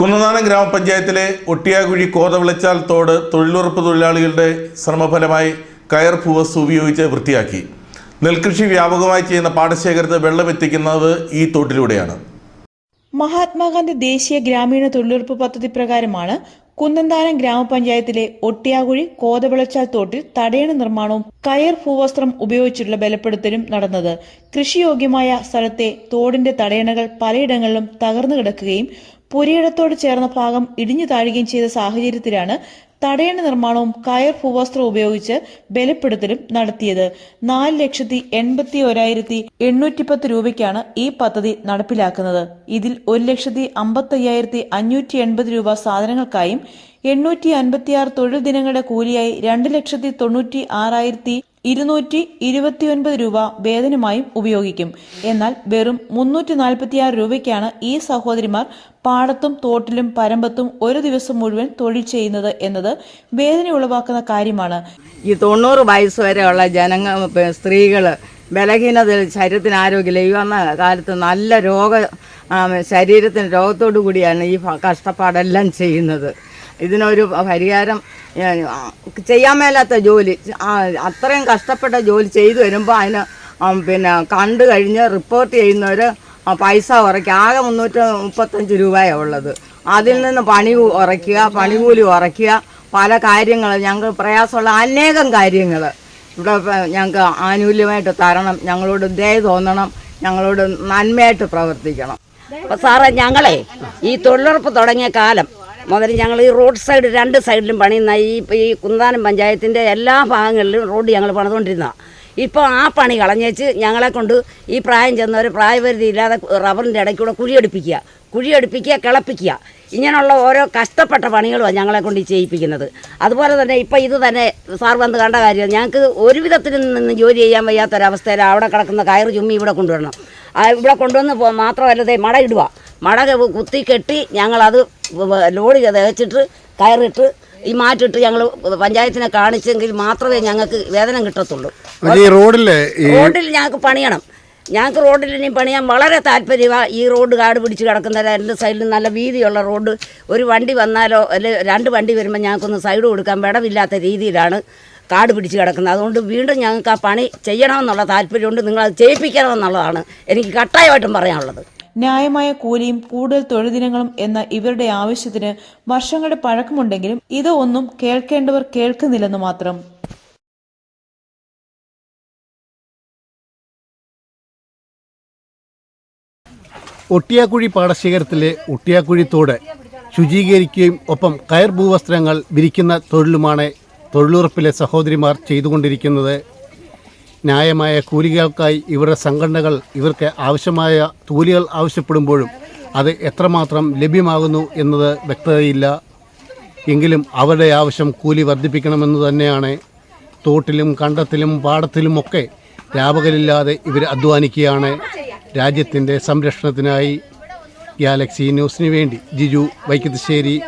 കുന്നനാടൻ ഗ്രാമപഞ്ചായത്തിലെ ഒട്ടിയാകുഴി കോതവിളച്ചാൽ തോട് തൊഴിലുറപ്പ് തൊഴിലാളികളുടെ ശ്രമഫലമായി കയർ ഭൂവസ് ഉപയോഗിച്ച് വൃത്തിയാക്കി. നെൽകൃഷി വ്യാപകമായി ചെയ്യുന്ന പാടശേഖരത്ത് വെള്ളമെത്തിക്കുന്നത് ഈ തോട്ടിലൂടെയാണ്. മഹാത്മാഗാന്ധി ദേശീയ ഗ്രാമീണ തൊഴിലുറപ്പ് പദ്ധതി പ്രകാരമാണ് കുന്നന്താനം ഗ്രാമപഞ്ചായത്തിലെ ഒട്ടിയാകുഴി കോതവിളച്ചാൽ തോട്ടിൽ തടയണ നിർമ്മാണവും കയർ ഭൂവസ്ത്രം ഉപയോഗിച്ചുള്ള ബലപ്പെടുത്തലും നടന്നത്. കൃഷിയോഗ്യമായ സ്ഥലത്തെ തോടിന്റെ തടയണകൾ പലയിടങ്ങളിലും തകർന്നു കിടക്കുകയും പുരയിടത്തോട് ചേർന്ന ഭാഗം ഇടിഞ്ഞു താഴുകയും ചെയ്ത സാഹചര്യത്തിലാണ് തടയണ നിർമ്മാണവും കയർ ഭൂവസ്ത്രം ഉപയോഗിച്ച് ബലപ്പെടുത്തലും നടത്തിയത്. നാല് ലക്ഷത്തി എൺപത്തി ഒരായിരത്തി എണ്ണൂറ്റി പത്ത് രൂപയ്ക്കാണ് ഈ പദ്ധതി നടപ്പിലാക്കുന്നത്. ഇതിൽ ഒരു ലക്ഷത്തി അമ്പത്തി അയ്യായിരത്തി അഞ്ഞൂറ്റി എൺപത് രൂപ സാധനങ്ങൾക്കായും എണ്ണൂറ്റി അൻപത്തിയാറ് തൊഴിൽ ദിനങ്ങളുടെ കൂലിയായി രണ്ട് ലക്ഷത്തി തൊണ്ണൂറ്റി ആറായിരത്തി ഇരുന്നൂറ്റി ഇരുപത്തിയൊൻപത് രൂപ വേതനമായും ഉപയോഗിക്കും. എന്നാൽ വെറും മുന്നൂറ്റി നാൽപ്പത്തിയാറ് രൂപയ്ക്കാണ് ഈ സഹോദരിമാർ പാടത്തും തോട്ടിലും പരമ്പത്തും ഒരു ദിവസം മുഴുവൻ തൊഴിൽ ചെയ്യുന്നത് എന്നത് വേദന ഉളവാക്കുന്ന കാര്യമാണ്. ഈ തൊണ്ണൂറ് വയസ്സ് വരെയുള്ള ജനങ്ങൾ സ്ത്രീകൾ ബലഹീനത ശരീരത്തിന് ആരോഗ്യമില്ല ഈ വന്ന കാലത്ത് നല്ല രോഗ ശരീരത്തിന് രോഗത്തോടു കൂടിയാണ് ഈ കഷ്ടപ്പാടെല്ലാം ചെയ്യുന്നത്. ഇതിനൊരു പരിഹാരം ചെയ്യാൻ മേലാത്ത ജോലി. അത്രയും കഷ്ടപ്പെട്ട ജോലി ചെയ്തു വരുമ്പോൾ അതിന് പിന്നെ കണ്ടു കഴിഞ്ഞ് റിപ്പോർട്ട് ചെയ്യുന്നവർ പൈസ ഉറയ്ക്കുക ആകെ മുന്നൂറ്റി മുപ്പത്തഞ്ച് രൂപയാണ് ഉള്ളത്. അതിൽ നിന്ന് പണി ഉറയ്ക്കുക പണികൂലി ഉറയ്ക്കുക പല കാര്യങ്ങൾ ഞങ്ങൾ പ്രയാസമുള്ള അനേകം കാര്യങ്ങൾ ഇവിടെ ഞങ്ങൾക്ക് ആനുകൂല്യമായിട്ട് തരണം. ഞങ്ങളോട് ദയ തോന്നണം. ഞങ്ങളോട് നന്മയായിട്ട് പ്രവർത്തിക്കണം. അപ്പോൾ സാറേ ഞങ്ങളെ ഈ തൊഴിലുറപ്പ് തുടങ്ങിയ കാലം മുതൽ ഞങ്ങൾ ഈ റോഡ് സൈഡ് രണ്ട് സൈഡിലും പണിയുന്ന ഈ ഈ കുന്താനം പഞ്ചായത്തിന്റെ എല്ലാ ഭാഗങ്ങളിലും റോഡ് ഞങ്ങൾ പണിതുകൊണ്ടിരുന്ന. ഇപ്പോൾ ആ പണി കളഞ്ഞേച്ച് ഞങ്ങളെ കൊണ്ട് ഈ പ്രായം ചെന്നവർ പ്രായപരിധി ഇല്ലാതെ റബ്ബറിന്റെ ഇടയ്ക്കൂടെ കുഴിയെടുപ്പിക്കുക കുഴിയെടുപ്പിക്കുക കിളപ്പിക്കുക. ഇങ്ങനെയുള്ള ഓരോ കഷ്ടപ്പെട്ട പണികളുമാണ് ഞങ്ങളെ കൊണ്ട് ചെയ്യിപ്പിക്കുന്നത്. അതുപോലെ തന്നെ ഇപ്പോൾ ഇത് തന്നെ സാർ വന്ന് കണ്ട കാര്യം ഞങ്ങൾക്ക് ഒരു വിധത്തിൽ നിന്ന് ജോലി ചെയ്യാൻ വയ്യാത്തൊരവസ്ഥയിൽ അവിടെ കിടക്കുന്ന കയറ് ചുമ്മി ഇവിടെ കൊണ്ടുവരണം. ഇവിടെ കൊണ്ടുവന്ന് പോ- മാത്രമല്ല ദേ മട ഇടുക മട ക- കുത്തി കെട്ടി ഞങ്ങളത് ചെയ്ത് വെച്ചിട്ട് കയറിട്ട് ഈ മാറ്റിട്ട് ഞങ്ങൾ പഞ്ചായത്തിനെ കാണിച്ചെങ്കിൽ മാത്രമേ ഞങ്ങൾക്ക് വേതനം കിട്ടത്തുള്ളൂ. ഈ റോഡിൽ ഞങ്ങൾക്ക് പണിയണം. ഞങ്ങൾക്ക് റോഡിൽ ഇനി പണിയാൻ വളരെ താല്പര്യമാണ് ഈ റോഡ് കാട് പിടിച്ച് കിടക്കുന്ന രണ്ട് സൈഡിൽ നല്ല വീതിയുള്ള റോഡ്. ഒരു വണ്ടി വന്നാലോ അല്ലെ രണ്ട് വണ്ടി വരുമ്പോൾ ഞങ്ങൾക്കൊന്ന് സൈഡ് കൊടുക്കാൻ വിടവില്ലാത്ത രീതിയിലാണ് കാട് പിടിച്ച് കിടക്കുന്നത്. അതുകൊണ്ട് വീണ്ടും ഞങ്ങൾക്ക് ആ പണി ചെയ്യണമെന്നുള്ള താല്പര്യമുണ്ട്. നിങ്ങളത് ചെയ്യിപ്പിക്കണമെന്നുള്ളതാണ് എനിക്ക് കട്ടായമായിട്ടും പറയാനുള്ളത്. ന്യായമായ കൂലിയും കൂടുതൽ തൊഴിൽ ദിനങ്ങളും എന്ന ഇവരുടെ ആവശ്യത്തിന് വർഷങ്ങളുടെ പഴക്കമുണ്ടെങ്കിലും ഇത് ഒന്നും കേൾക്കേണ്ടവർ കേൾക്കുന്നില്ലെന്ന് മാത്രം. ഒട്ടിയാക്കുഴി പാടശേഖരത്തിലെ ഒട്ടിയാക്കുഴിത്തോട് ശുചീകരിക്കുകയും ഒപ്പം കയർ ഭൂവസ്ത്രങ്ങൾ വിരിക്കുന്ന തൊഴിലുമാണ് തൊഴിലുറപ്പിലെ സഹോദരിമാർ ചെയ്തുകൊണ്ടിരിക്കുന്നത്. ന്യായമായ കൂലികൾക്കായി ഇവരുടെ സംഘടനകൾ ഇവർക്ക് ആവശ്യമായ കൂലികൾ ആവശ്യപ്പെടുമ്പോഴും അത് എത്രമാത്രം ലഭ്യമാകുന്നു എന്നത് വ്യക്തതയില്ല. എങ്കിലും അവരുടെ ആവശ്യം കൂലി വർദ്ധിപ്പിക്കണമെന്ന് തന്നെയാണ്. തോട്ടിലും കണ്ടത്തിലും പാടത്തിലുമൊക്കെ രാപകലില്ലാതെ ഇവർ അധ്വാനിക്കുകയാണ്. രാജ്യത്തിന്റെ സംരക്ഷണത്തിനായി ഗാലക്സി ന്യൂസിന് വേണ്ടി ജിജു വൈക്കത്തശ്ശേരി.